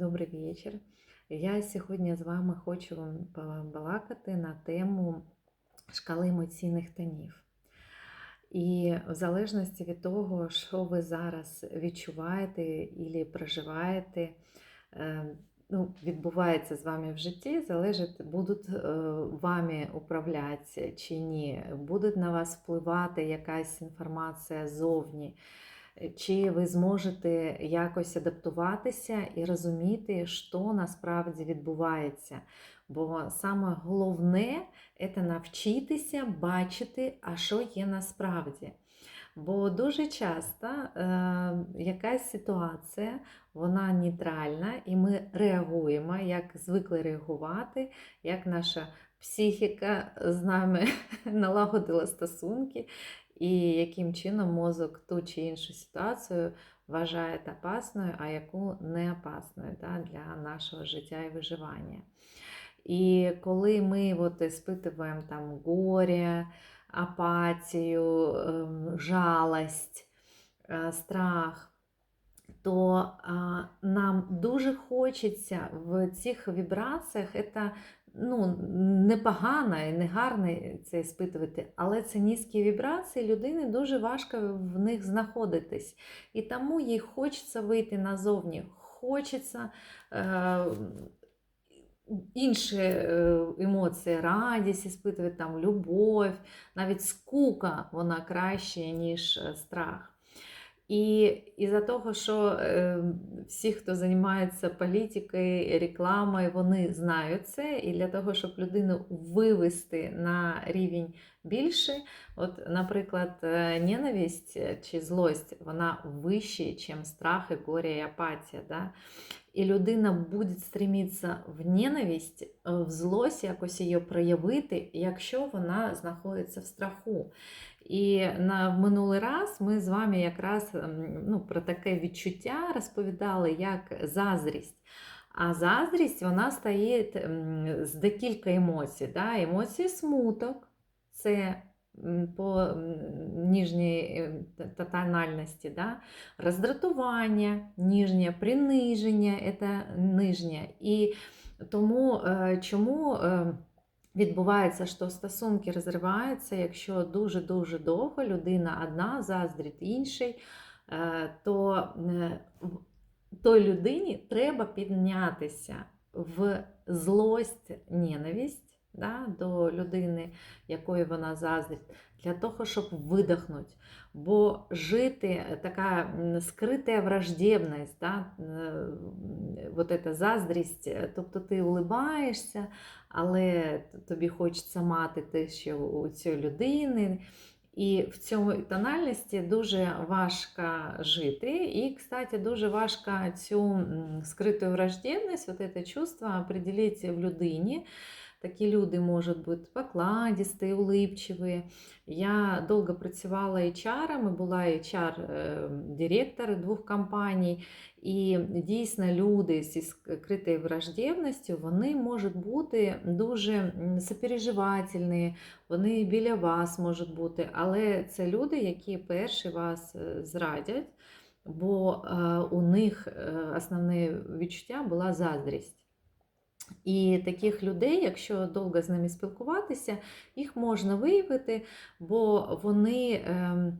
Добрий вечір. Я сьогодні з вами хочу побалакати на тему шкали емоційних тонів. І в залежності від того, що ви зараз відчуваєте і проживаєте, е, ну, відбувається з вами в житті, залежить, будуть е, вами управляти чи ні, буде на вас впливати якась інформація зовні. Чи ви зможете якось адаптуватися і розуміти, що насправді відбувається? Бо саме головне це навчитися бачити, а що є насправді. Бо дуже часто е, якась ситуація, вона нейтральна, і ми реагуємо, як звикли реагувати, як наша психіка з нами налагодила стосунки, і яким чином мозок ту чи іншу ситуацію вважає опасною, а яку не опасною да, для нашого життя і виживання. І коли ми от спитуємо там горе, апатію, жалость, е, страх, то нам дуже хочеться в цих вібраціях це ну, непогано і не гарно це спитувати, але це низькі вібрації, людини дуже важко в них знаходитись. І тому їй хочеться вийти назовні, хочеться. Е Інші е, емоції, радість, іспитувати там любов, навіть скука, вона краще, ніж е, страх. І із-за того, що всі, хто займається політикою, рекламою, вони знають це. І для того, щоб людину вивести на рівень більший, от, наприклад, е, ненависть чи злость, вона вища, ніж страх, і горе, і апатія. Да? І людина буде стремитися в ненависть, в злость якось її проявити, якщо вона знаходиться в страху. І на минулий раз ми з вами якраз ем, ну, про таке відчуття розповідали, як заздрість. А заздрість вона стає ем, з декілька емоцій. Да? Емоції смуток, це по ніжній ем, тональності, да? роздратування, ніжнє, приниження це нижнє. І тому е, чому Відбувається, що стосунки розриваються, якщо дуже-дуже довго людина одна заздрить інший, е, то е, той людині треба піднятися в злость, ненависть да, до людини, якої вона заздрить, для того, щоб видихнути. Бо жити така скрита враждебність, да, вот эта заздрість, тобто ти улибаєшся, але тобі хочеться мати те, що у цієї людини. І в цьому тональності дуже важко жити. І, кстати, дуже важко цю скриту враждебність, вот это чувство определити в людині. Такі люди можуть бути покладісті, улипчиві. Я довго працювала HR, була HR-директор двох компаній, і дійсно люди зі скритою враждебністю вони можуть бути дуже сопереживательні, вони біля вас можуть бути, але це люди, які перші вас е, зрадять, бо е, у них е, основне відчуття була заздрість. І таких людей, якщо довго з ними спілкуватися, їх можна виявити, бо вони ем,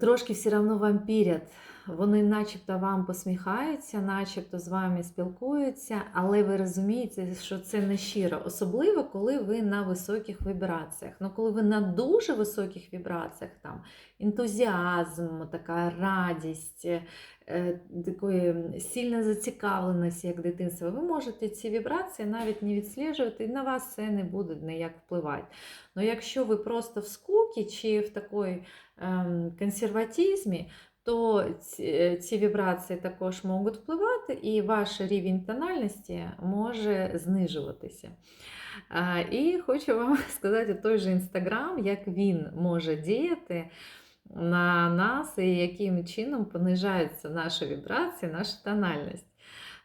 трошки все одно вампірять. Вони начебто вам посміхаються, начебто з вами спілкуються, але ви розумієте, що це не щиро. Особливо, коли ви на високих вібраціях. Ну, коли ви на дуже високих вібраціях, там ентузіазм, така радість, е, такої сильна зацікавленість, як дитинство, ви можете ці вібрації навіть не відсліджувати, і на вас це не буде ніяк впливати. Ну, якщо ви просто в скукі чи в такій консерватизмі, то ці, ці вібрації також можуть впливати, і ваш рівень тональності може знижуватися. І хочу вам сказати той же Інстаграм, як він може діяти на нас і яким чином понижаються наші вібрації, наша тональність.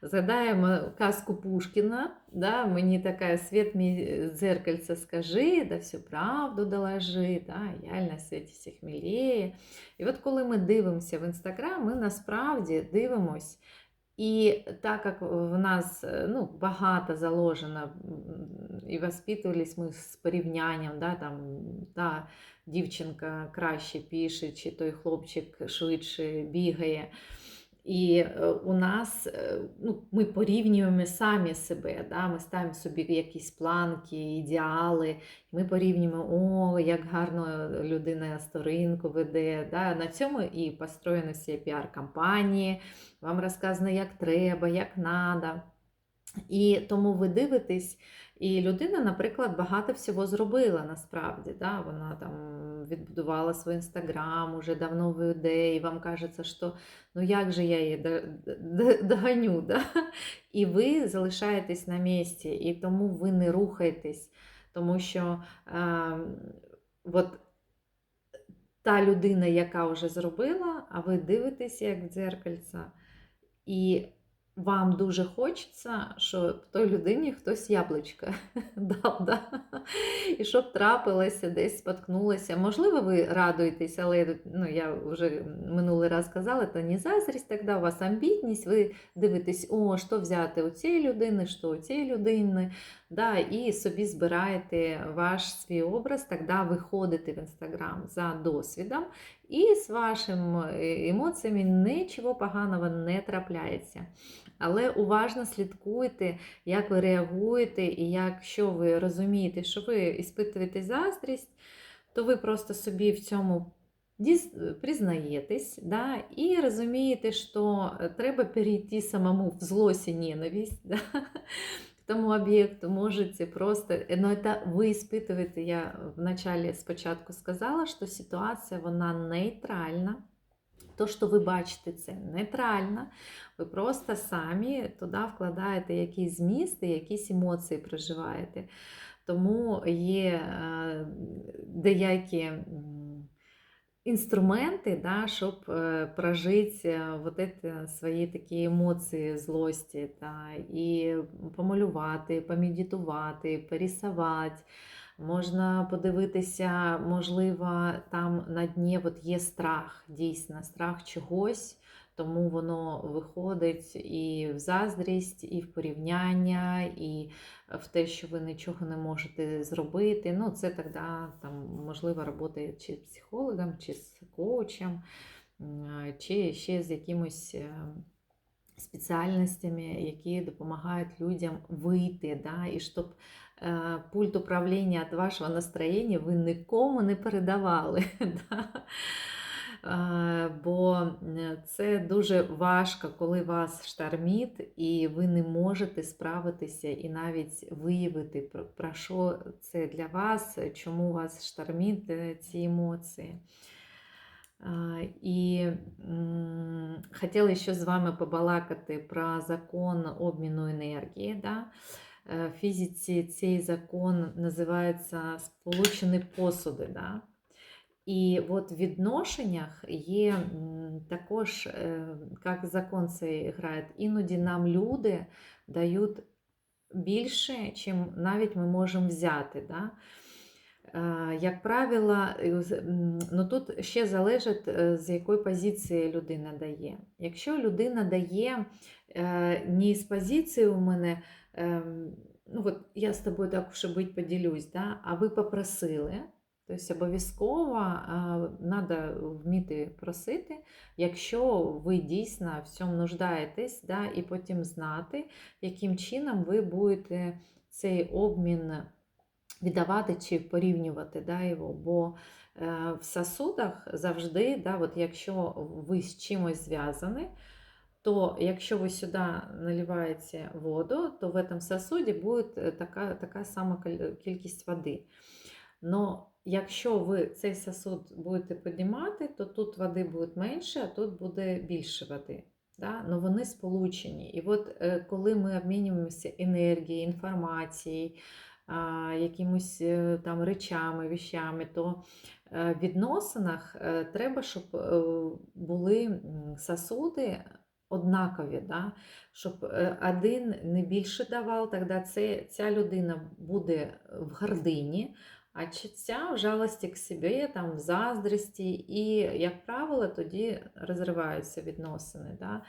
Згадаємо казку Пушкіна, да, мені така світ мій дзеркальце скажи, да всю правду доложи, да, я на світі всіх міліє. І от коли ми дивимося в інстаграм, ми насправді дивимося І так як в нас е, ну, багато заложено, і воспитувались ми з порівнянням, да, там, та дівчинка краще пише, чи той хлопчик швидше бігає. І е, у нас е, ну, ми порівнюємо самі себе, да? ми ставимо собі якісь планки, ідеали, ми порівнюємо, о, як гарно людина сторінку веде. Да? На цьому і построєні всі піар-кампанії, вам розказано, як треба, як треба. І тому ви дивитесь, і людина, наприклад, багато всього зробила насправді. Да? Вона там відбудувала свій інстаграм, уже давно веде, і вам кажеться, що ну як же я її до- до- доганю. Да? І ви залишаєтесь на місці, і тому ви не рухаєтесь, тому що е, от та людина, яка вже зробила, а ви дивитесь як в дзеркальце, і вам дуже хочеться, щоб той людині хтось яблучко дав, да? і щоб трапилося, десь споткнулося. Можливо, ви радуєтесь, але ну, я вже минулий раз казала, це не заздрість, тоді у вас амбітність, ви дивитесь, о, що взяти у цієї людини, що у цієї людини, да? і собі збираєте ваш свій образ, тоді виходите в інстаграм за досвідом, і з вашими е, емоціями нічого поганого не трапляється. Але уважно слідкуйте, як ви реагуєте, і якщо ви розумієте, що ви іспитуєте заздрість, то ви просто собі в цьому признаєтесь, да, і розумієте, що треба перейти самому в злость і ненависть. Да, тому об'єкту можете просто, но это ви испытываете, я в начале спочатку сказала, що ситуація вона нейтральна. То, що ви бачите, це нейтрально. Ви просто самі туди вкладаєте якісь змісти, якісь емоції проживаєте. Тому є е, деякі інструменти, да, щоб е, прожити е, вот эти свої такі емоції злості, та, і помалювати, помедитувати, порисувати. Можна подивитися, можливо, там на дні от є страх, дійсно, страх чогось, тому воно виходить і в заздрість, і в порівняння, і в те, що ви нічого не можете зробити. Ну, це тоді там, можливо, робота чи з психологом, чи з коучем, чи ще з якимось. е, Спеціальностями, які допомагають людям вийти, да, і щоб пульт управління від вашого настроєння ви нікому не передавали. Е, Бо е, це дуже важко, коли вас штормить, і ви не можете справитися і навіть виявити, про, що це для вас, чому вас штормить е, ці емоції. І хотіла ще з вами побалакати про закон обміну енергії. Да? В фізиці цей закон називається сполучені посуди. Да? І от в відношеннях є також, е, як закон цей грає, іноді нам люди дають більше, чим навіть ми можемо взяти. Да? Е, Як правило, ну тут ще залежить, е, з якої позиції людина дає. Якщо людина дає не з позиції у мене, ну от я з тобою так що бить поділюсь, да? а ви попросили, тобто обов'язково треба вміти просити, якщо ви дійсно в цьому нуждаєтесь, да? і потім знати, яким чином ви будете цей обмін віддавати чи порівнювати да, його. Бо е, в сосудах завжди, да, от якщо ви з чимось зв'язані, то якщо ви сюди наливаєте воду, то в этом сосуді буде е, така, така сама кількість води. Но якщо ви цей сосуд будете піднімати, то тут води буде менше, а тут буде більше води. Да? Но вони сполучені. І от е, коли ми обмінюємося енергією, інформацією, якимось е, там речами, віщами, то в відносинах треба, щоб були сосуди однакові, да? щоб е, один не більше давав, тоді це, ця людина буде в гордині, а ця в жалості к собі, там, в заздрості, і, як правило, тоді розриваються відносини. Да?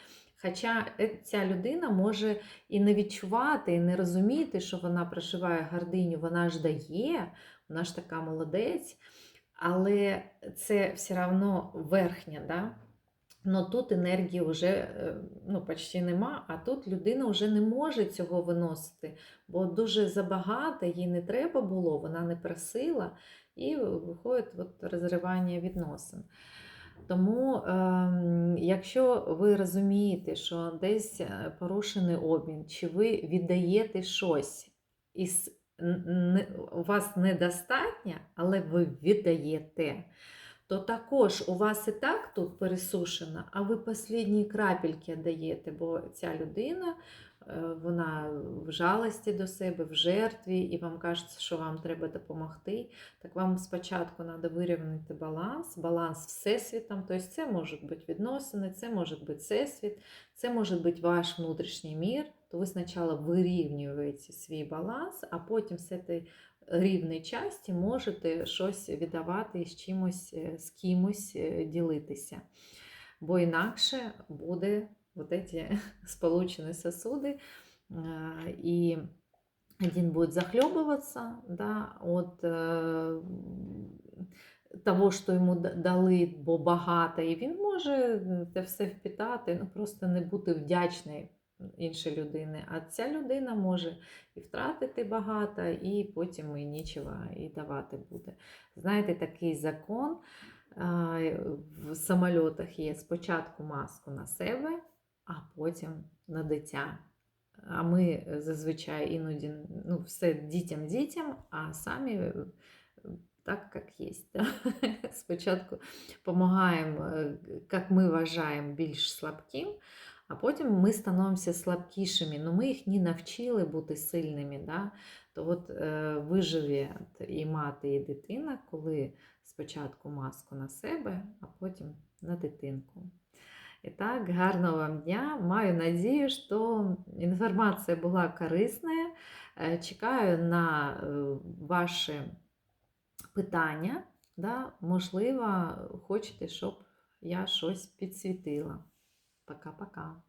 Хоча е, ця людина може і не відчувати, і не розуміти, що вона проживає гординю, вона ж дає, вона ж така молодець, але це все одно верхня. Да? Но тут енергії вже е, ну, почти нема, а тут людина вже не може цього виносити, бо дуже забагато, їй не треба було, вона не просила, і виходить от розривання відносин. Тому, ем, якщо ви розумієте, що десь е, порушений обмін, чи ви віддаєте щось, і не- у вас недостатньо, але ви віддаєте, то також у вас і так тут пересушено, а ви останні крапельки даєте, бо ця людина е, вона в жалості до себе, в жертві, і вам кажеться, що вам треба допомогти. Так вам спочатку треба вирівняти баланс, баланс всесвітом. Тобто це можуть бути відносини, це може бути всесвіт, це може бути ваш внутрішній мір. То ви спочатку вирівнюєте свій баланс, а потім з цієї рівної часті можете щось віддавати з чимось, е, з кимось е, ділитися. Бо інакше буде вот эти сполучені сосуди, е, і один будет захлебываться да, от того, що йому дали, бо багато, і він може це все впітати, ну просто не бути вдячний іншій людини. А ця людина може і втратити багато, і потім і нічого і давати буде. Знаєте, такий закон в самольотах є спочатку маску на себе, а потім на дитя. А ми зазвичай іноді ну, все дітям дітям, а самі е, так, як є. Да? Спочатку допомагаємо, як ми вважаємо, більш слабким, а потім ми становимося слабкішими. Ну, ми їх не навчили бути сильними. Да? То от е, виживе і мати, і дитина, коли спочатку маску на себе, а потім на дитинку. І так, гарного вам дня. Маю надію, що інформація була корисна. Е, Чекаю на е, ваші питання. Да? Можливо, хочете, щоб я щось підсвітила. Пока-пока.